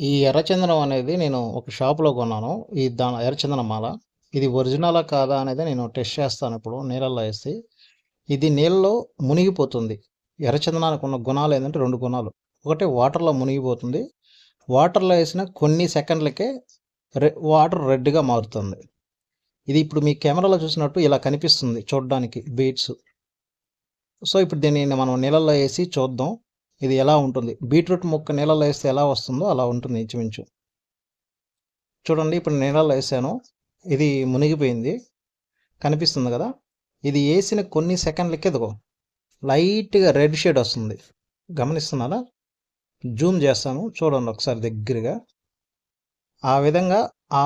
ఈ ఎర్రచందనం అనేది నేను ఒక షాప్‌లో కొన్నాను. ఈ దా ఎర్రచందనం మాల. ఇది ఒరిజినలా కాదా అనేది నేను టెస్ట్ చేస్తాను ఇప్పుడు నీళ్ళల్లో వేసి ఇది నీళ్ళలో మునిగిపోతుంది. ఎర్రచందనానికి ఉన్న గుణాలు ఏంటంటే రెండు గుణాలు. ఒకటి వాటర్‌లో మునిగిపోతుంది. వాటర్‌లో వేసిన కొన్ని సెకండ్లకే రె వాటర్ రెడ్‌గా మారుతుంది. ఇది ఇప్పుడు మీ కెమెరాలో చూసినట్టు ఇలా కనిపిస్తుంది చూడ్డానికి బీట్స్. సో, ఇప్పుడు దీన్ని మనం నీళ్ళల్లో వేసి చూద్దాం. ఇది ఎలా ఉంటుంది. బీట్రూట్ ముక్క నీళ్ళలో వేస్తే ఎలా వస్తుందో అలా ఉంటుంది ఇంచుమించు. చూడండి ఇప్పుడు నీళ్ళలో వేసాను ఇది మునిగిపోయింది. కనిపిస్తుంది కదా ఇది ఏసిన కొన్ని సెకండ్లకి ఎదుగో లైట్‌గా రెడ్ షేడ్ వస్తుంది. గమనిస్తున్నారా? జూమ్ చేస్తాను చూడండి ఒకసారి దగ్గరగా. ఆ విధంగా ఆ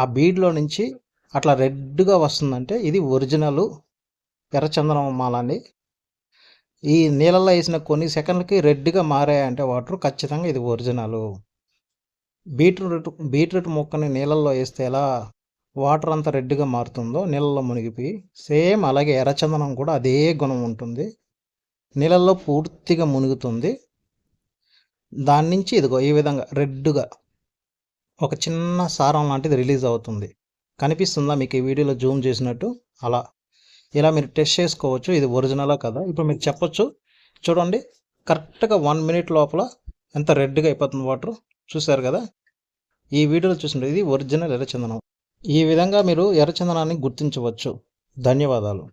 ఆ బీడ్‌లో నుంచి అట్లా రెడ్‌గా వస్తుందంటే ఇది ఒరిజినల్ ఎర్రచందనం మాల అండి. ఈ నీళ్ళల్లో వేసిన కొన్ని సెకండ్లకి రెడ్‌గా మారాయంటే వాటర్ ఖచ్చితంగా ఇది ఒరిజినలు. బీట్రూట్ బీట్రూట్ ముక్కని నీళ్ళల్లో వేస్తే ఎలా వాటర్ అంతా రెడ్‌గా మారుతుందో నీళ్ళల్లో మునిగిపోయి, సేమ్ అలాగే ఎర్రచందనం కూడా అదే గుణం ఉంటుంది. నీళ్ళల్లో పూర్తిగా మునుగుతుంది. దాని నుంచి ఇదిగో ఈ విధంగా రెడ్‌గా ఒక చిన్న సారం లాంటిది రిలీజ్ అవుతుంది. కనిపిస్తుందా మీకు ఈ వీడియోలో జూమ్ చేసినట్టు? అలా. ఇలా మీరు టెస్ట్ చేసుకోవచ్చు. ఇది ఒరిజినలా కదా ఇప్పుడు మీరు చెప్పొచ్చు. చూడండి కరెక్ట్‌గా వన్ మినిట్ లోపల ఎంత రెడ్‌గా అయిపోతుంది వాటర్. చూసారు కదా ఈ వీడియోలో చూసినట్టు ఇది ఒరిజినల్ ఎర్రచందనం. ఈ విధంగా మీరు ఎర్రచందనాన్ని గుర్తించవచ్చు. ధన్యవాదాలు.